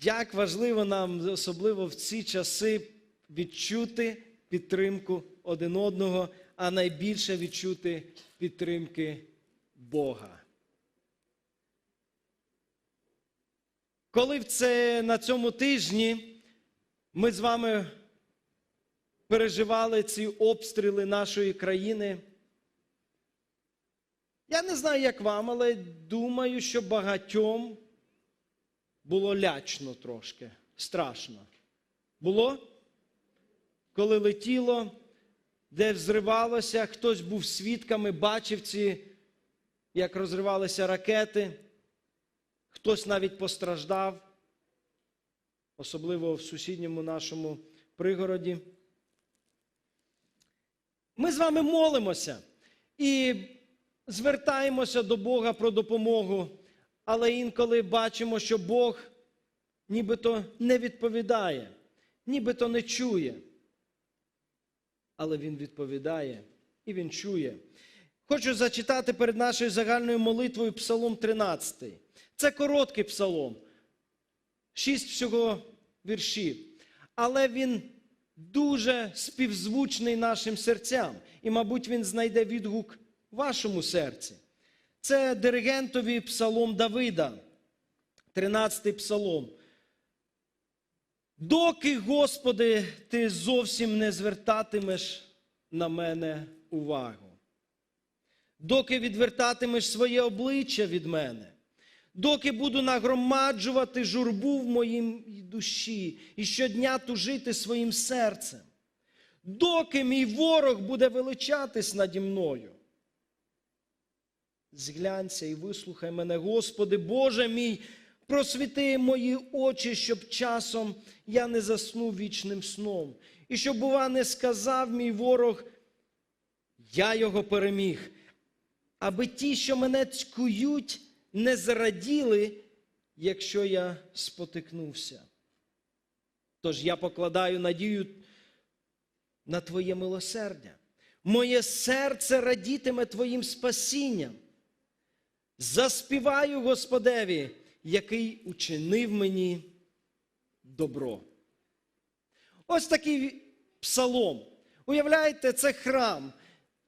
як важливо нам, особливо в ці часи, відчути підтримку один одного, а найбільше відчути підтримки Бога. Коли це, на цьому тижні ми з вами переживали ці обстріли нашої країни, я не знаю, як вам, але думаю, що багатьом було лячно трошки, страшно. Було? Коли летіло, де взривалося, хтось був свідками, бачив ці, як розривалися ракети, хтось навіть постраждав, особливо в сусідньому нашому пригороді. Ми з вами молимося і звертаємося до Бога про допомогу, але інколи бачимо, що Бог нібито не відповідає, нібито не чує. Але Він відповідає і Він чує. Хочу зачитати перед нашою загальною молитвою Псалом 13. Це короткий псалом, шість всього віршів. Але він дуже співзвучний нашим серцям. І, мабуть, він знайде відгук вашому серці. Це диригентові псалом Давида, 13-й псалом. Доки, Господи, ти зовсім не звертатимеш на мене увагу, доки відвертатимеш своє обличчя від мене, доки буду нагромаджувати журбу в моїй душі і щодня тужити своїм серцем, доки мій ворог буде величатись наді мною. Зглянься і вислухай мене, Господи, Боже мій, просвіти мої очі, щоб часом я не заснув вічним сном. І щоб, бува, не сказав мій ворог, я його переміг, аби ті, що мене цькують, не зраділи, якщо я спотикнувся. Тож я покладаю надію на Твоє милосердя. Моє серце радітиме Твоїм спасінням. Заспіваю Господеві, який учинив мені добро. Ось такий псалом. Уявляєте, це храм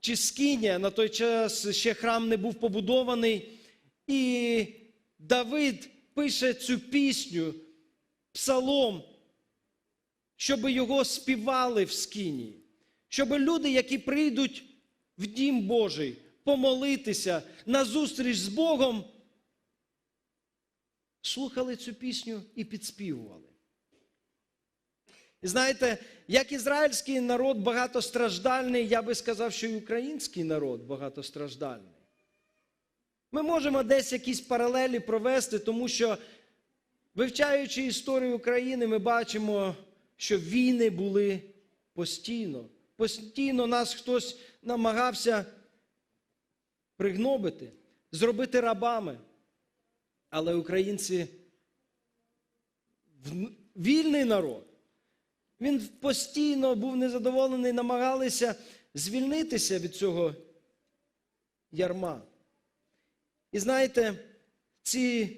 чи скиня, на той час ще храм не був побудований. І Давид пише цю пісню, псалом, щоб його співали в скині, щоб люди, які прийдуть в дім Божий, помолитися на зустріч з Богом, слухали цю пісню і підспівували. І знаєте, як ізраїльський народ багатостраждальний, я би сказав, що і український народ багатостраждальний. Ми можемо десь якісь паралелі провести, тому що, вивчаючи історію України, ми бачимо, що війни були постійно. Постійно нас хтось намагався пригнобити, зробити рабами. Але українці вільний народ. Він постійно був незадоволений, намагалися звільнитися від цього ярма. І знаєте, ці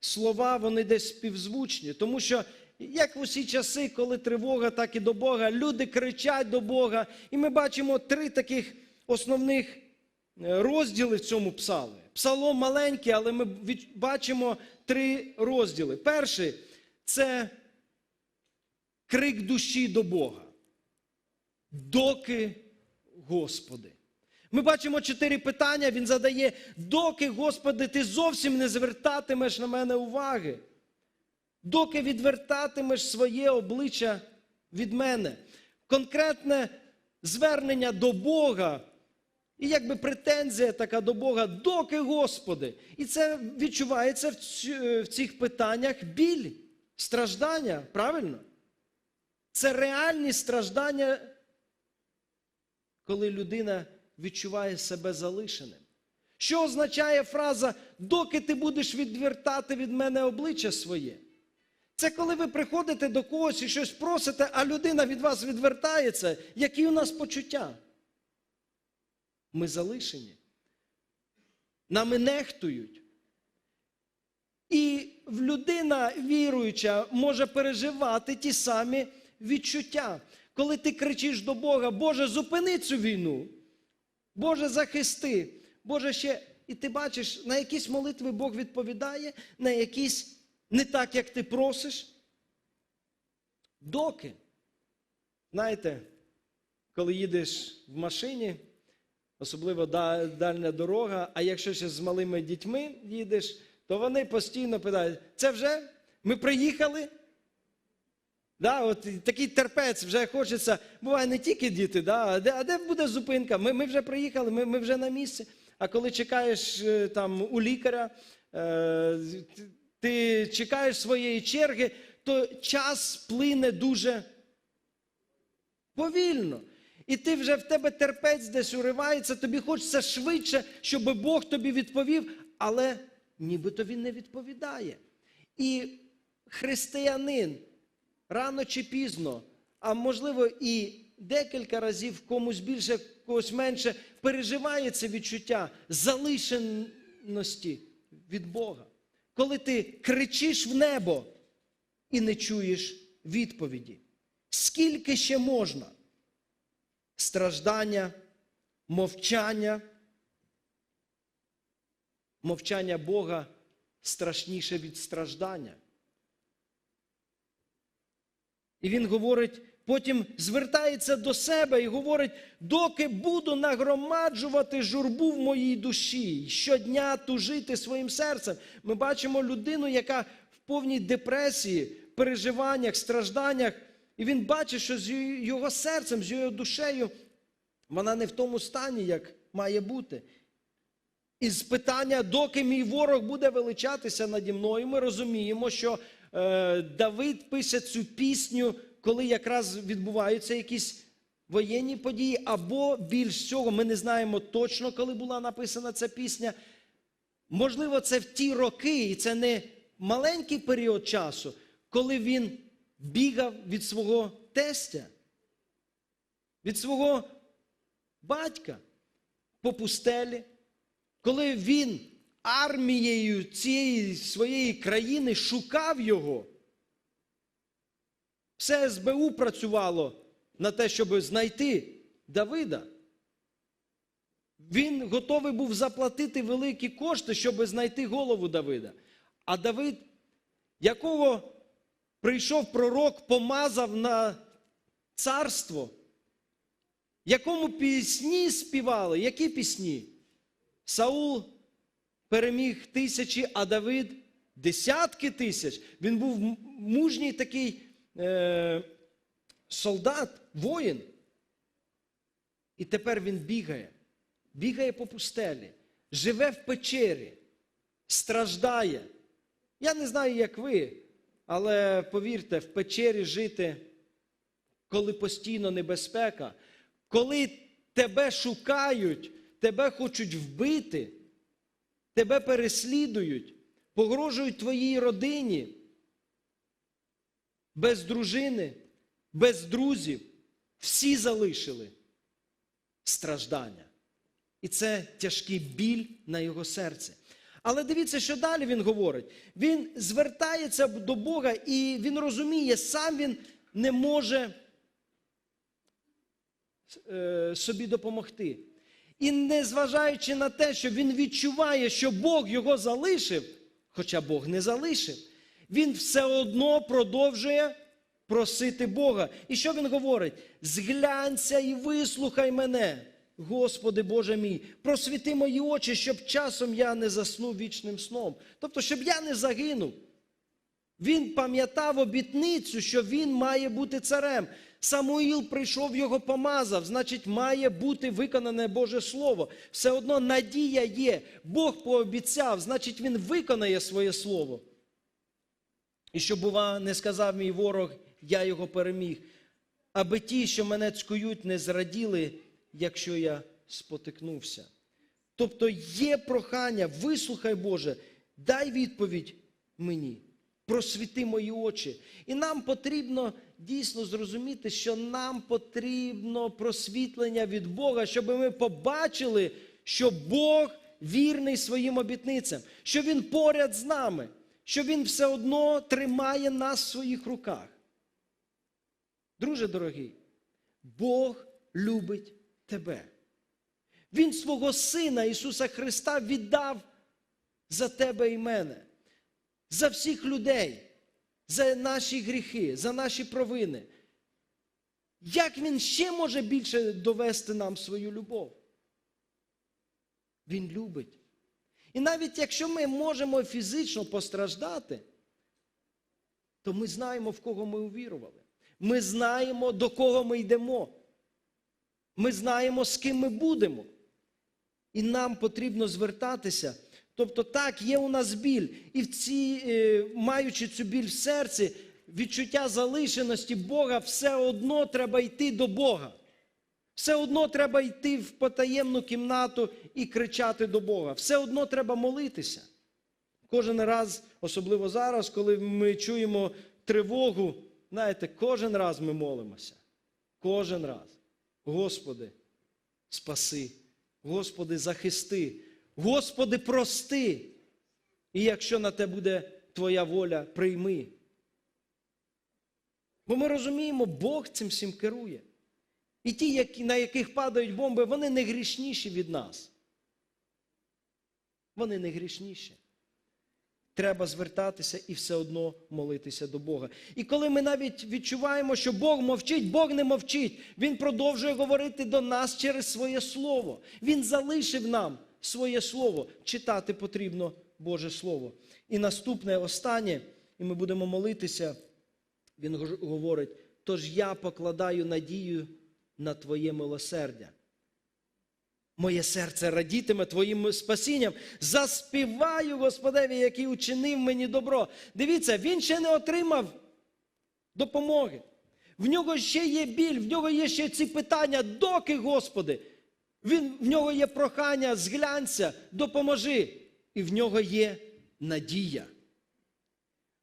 слова, вони десь співзвучні, тому що, як в усі часи, коли тривога, так і до Бога, люди кричать до Бога. І ми бачимо три таких основних розділи в цьому псалмі. Псалом маленький, але ми бачимо три розділи. Перший це крик душі до Бога. Доки, Господи. Ми бачимо чотири питання. Він задає, доки, Господи, ти зовсім не звертатимеш на мене уваги, доки відвертатимеш своє обличчя від мене. Конкретне звернення до Бога. І якби претензія така до Бога, доки Господи. І це відчувається в цих питаннях біль, страждання, правильно? Це реальні страждання, коли людина відчуває себе залишеним. Що означає фраза, доки ти будеш відвертати від мене обличчя своє? Це коли ви приходите до когось і щось просите, а людина від вас відвертається, які у нас почуття? Ми залишені. Нами нехтують. І людина віруюча може переживати ті самі відчуття. Коли ти кричиш до Бога, Боже, зупини цю війну, Боже, захисти, Боже ще. І ти бачиш, на якісь молитви Бог відповідає, на якісь не так, як ти просиш. Доки, знаєте, коли їдеш в машині, особливо дальня дорога, а якщо ще з малими дітьми їдеш, то вони постійно питають: це вже? Ми приїхали? Да, от такий терпець вже хочеться. Буває не тільки діти, да, а, де, а де буде зупинка? Ми, ми вже приїхали, ми, ми вже на місці. А коли чекаєш е, там у лікаря, е, ти- ти чекаєш своєї черги, то час плине дуже повільно. І ти вже в тебе терпець десь уривається, тобі хочеться швидше, щоб Бог тобі відповів, але нібито він не відповідає. І християнин рано чи пізно, а можливо і декілька разів комусь більше, когось менше, переживає це відчуття залишеності від Бога. Коли ти кричиш в небо і не чуєш відповіді. Скільки ще можна? Страждання, мовчання. Мовчання Бога страшніше від страждання. І він говорить, потім звертається до себе і говорить: доки буду нагромаджувати журбу в моїй душі, щодня тужити своїм серцем. Ми бачимо людину, яка в повній депресії, переживаннях, стражданнях, і він бачить, що з його серцем, з його душею, вона не в тому стані, як має бути. І з питання, доки мій ворог буде величатися наді мною, ми розуміємо, що е, Давид пише цю пісню, коли якраз відбуваються якісь воєнні події, або більш цього, ми не знаємо точно, коли була написана ця пісня. Можливо, це в ті роки, і це не маленький період часу, коли він бігав від свого тестя, від свого батька по пустелі коли він армією цієї своєї країни шукав його, все СБУ працювало на те, щоб знайти Давида. Він готовий був заплатити великі кошти, щоб знайти голову Давида. А Давид, якого прийшов пророк, помазав на царство, якому пісні співали, які пісні? Саул переміг тисячі, а Давид десятки тисяч. Він був мужній такий е, солдат, воїн. І тепер він бігає, бігає по пустелі, живе в печері, страждає. Я не знаю, як ви, але повірте, в печері жити, коли постійно небезпека, коли тебе шукають, тебе хочуть вбити, тебе переслідують, погрожують твоїй родині, без дружини, без друзів, всі залишили страждання. І це тяжкий біль на його серці. Але дивіться, що далі він говорить. Він звертається до Бога і він розуміє, сам він не може е, собі допомогти. І незважаючи на те, що він відчуває, що Бог його залишив, хоча Бог не залишив, він все одно продовжує просити Бога. І що він говорить? Зглянься і вислухай мене, Господи Боже мій, просвіти мої очі, щоб часом я не заснув вічним сном. Тобто, щоб я не загинув. Він пам'ятав обітницю, що він має бути царем. Самуїл прийшов, його помазав, значить, має бути виконане Боже Слово. Все одно надія є. Бог пообіцяв, значить, він виконає своє слово. І що, бува, не сказав мій ворог, я його переміг. Аби ті, що мене цькують, не зраділи, якщо я спотикнувся. Тобто є прохання, вислухай Боже, дай відповідь мені, просвіти мої очі. І нам потрібно дійсно зрозуміти, що нам потрібно просвітлення від Бога, щоб ми побачили, що Бог вірний своїм обітницям, що Він поряд з нами, що Він все одно тримає нас в своїх руках. Друже дорогий, Бог любить тебе. Він свого Сина Ісуса Христа віддав за тебе і мене, за всіх людей, за наші гріхи, за наші провини. Як Він ще може більше довести нам свою любов? Він любить. І навіть якщо ми можемо фізично постраждати, то ми знаємо, в кого ми увірували. Ми знаємо, до кого ми йдемо. Ми знаємо, з ким ми будемо. І нам потрібно звертатися. Тобто, так, є у нас біль, і в ці, е, маючи цю біль в серці, відчуття залишеності Бога, все одно треба йти до Бога. Все одно треба йти в потаємну кімнату і кричати до Бога. Все одно треба молитися. Кожен раз, особливо зараз, коли ми чуємо тривогу, знаєте, кожен раз ми молимося. Кожен раз. Господи, спаси, Господи, захисти, Господи, прости. І якщо на те буде Твоя воля, прийми. Бо ми розуміємо, Бог цим всім керує. І ті, на яких падають бомби, вони не грішніші від нас. Вони не грішніші. Треба звертатися і все одно молитися до Бога. І коли ми навіть відчуваємо, що Бог мовчить, Бог не мовчить. Він продовжує говорити до нас через своє слово. Він залишив нам своє слово. Читати потрібно Боже Слово. І наступне, останнє, і ми будемо молитися. Він говорить: тож я покладаю надію на Твоє милосердя. Моє серце радітиме Твоїм спасінням. Заспіваю Господеві, який учинив мені добро. Дивіться, він ще не отримав допомоги. В нього ще є біль, в нього є ще ці питання, доки, Господи. Він, В нього є прохання, зглянься, допоможи. І в нього є надія.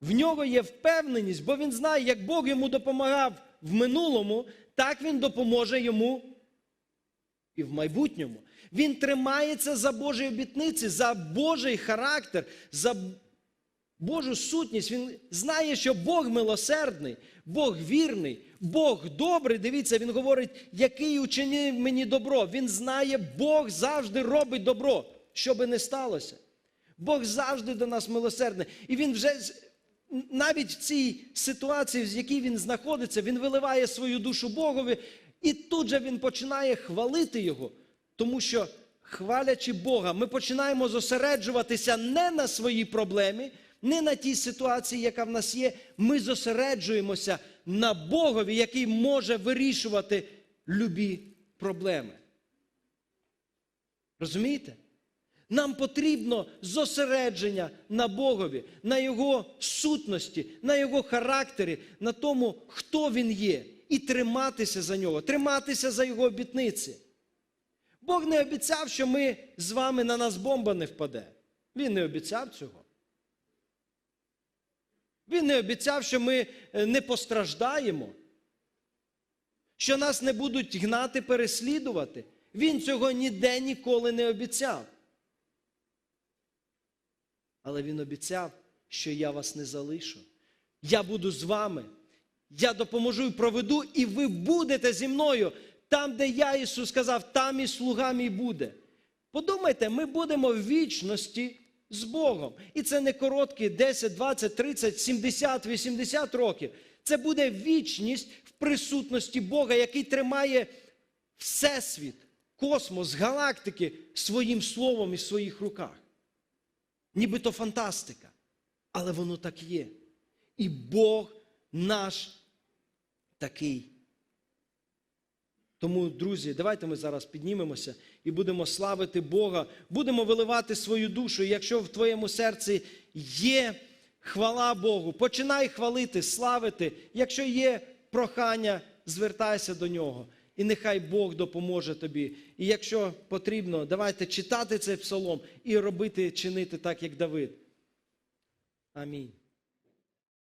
В нього є впевненість, бо він знає, як Бог йому допомагав в минулому, так він допоможе йому і в майбутньому. Він тримається за Божі обітниці, за Божий характер, за Божу сутність. Він знає, що Бог милосердний, Бог вірний, Бог добрий. Дивіться, він говорить, який учинив мені добро. Він знає, Бог завжди робить добро, що би не сталося. Бог завжди до нас милосердний. І він вже навіть в цій ситуації, в якій він знаходиться, він виливає свою душу Богові, і тут же він починає хвалити Його. Тому що, хвалячи Бога, ми починаємо зосереджуватися не на своїй проблемі, не на тій ситуації, яка в нас є. Ми зосереджуємося на Богові, який може вирішувати любі проблеми. Розумієте? Нам потрібно зосередження на Богові, на Його сутності, на Його характері, на тому, хто Він є, і триматися за нього, триматися за Його обітниці. Бог не обіцяв, що ми з вами на нас бомба не впаде. Він не обіцяв цього. Він не обіцяв, що ми не постраждаємо, що нас не будуть гнати, переслідувати. Він цього ніде ніколи не обіцяв. Але Він обіцяв, що я вас не залишу. Я буду з вами. Я допоможу і проведу, і ви будете зі мною. Там, де я Ісус сказав, там і слуга мій буде. Подумайте, ми будемо в вічності з Богом. І це не короткі 10, 20, 30, 70, 80 років. Це буде вічність в присутності Бога, який тримає Всесвіт, космос, галактики своїм словом і в своїх руках. Нібито фантастика. Але воно так є. І Бог наш такий. Тому, друзі, давайте ми зараз піднімемося і будемо славити Бога, будемо виливати свою душу. І якщо в твоєму серці є хвала Богу, починай хвалити, славити. Якщо є прохання, звертайся до нього. І нехай Бог допоможе тобі. І якщо потрібно, давайте читати цей псалом і робити, чинити так, як Давид. Амінь.